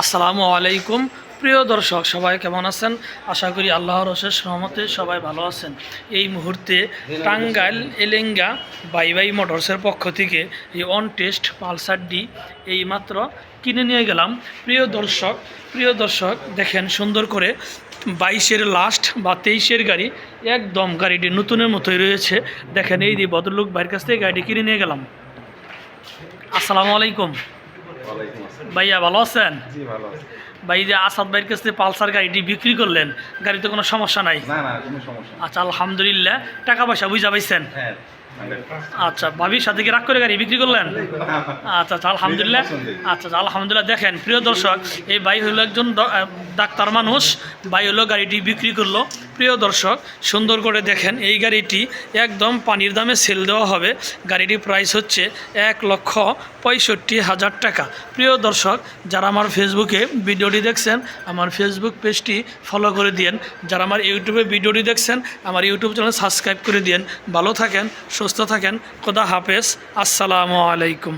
আসসালামু আলাইকুম। প্রিয় দর্শক, সবাই কেমন আছেন? আশা করি আল্লাহর অশেষ সহমতে সবাই ভালো আছেন। এই মুহূর্তে টাঙ্গাইল এলেঙ্গা বাই বাই মোটরসের পক্ষ থেকে এই অন টেস্ট পালসার ডি এই মাত্র কিনে নিয়ে গেলাম। প্রিয় দর্শক প্রিয় দর্শক, দেখেন সুন্দর করে বাইশের লাস্ট বা তেইশের গাড়ি, একদম গাড়িটি নতুনের মতোই রয়েছে। দেখেন এই যে ভদ্রলোক বাইরের কাছ থেকে গাড়িটি কিনে নিয়ে গেলাম। আসসালামু আলাইকুম। ভাইয়া ভালো আছেন? ভাই যে আসাদ ভাইয়ের কাছ থেকে পালসার গাড়িটি বিক্রি করলেন গাড়িতে কোনো সমস্যা নাই? না না কোনো সমস্যা নেই। আচ্ছা আলহামদুলিল্লাহ। টাকা পয়সা বুঝা পাইছেন? হ্যাঁ। আচ্ছা ভাবির সাথে কি রাগ করে গাড়ি বিক্রি করলেন? আচ্ছা আচ্ছা আলহামদুলিল্লাহ। আচ্ছা আচ্ছা, আলহামদুলিল্লাহ। দেখেন প্রিয় দর্শক এই ভাই হলো একজন ডাক্তার মানুষ। ভাই হলো গাড়িটি বিক্রি করল। প্রিয় দর্শক সুন্দর করে দেখেন এই গাড়িটি একদম পানির দামে সেল দেওয়া হবে। গাড়িটির প্রাইস হচ্ছে এক লক্ষ পঁয়ষট্টি হাজার টাকা। প্রিয় দর্শক যারা আমার ফেসবুকে ভিডিওটি দেখছেন আমার ফেসবুক পেজটি ফলো করে দিয়েন। যারা আমার ইউটিউবে ভিডিওটি দেখছেন আমার ইউটিউব চ্যানেল সাবস্ক্রাইব করে দিয়েন। ভালো থাকেন সুস্থ থাকেন খোদা হাফেজ আসসালামু আলাইকুম।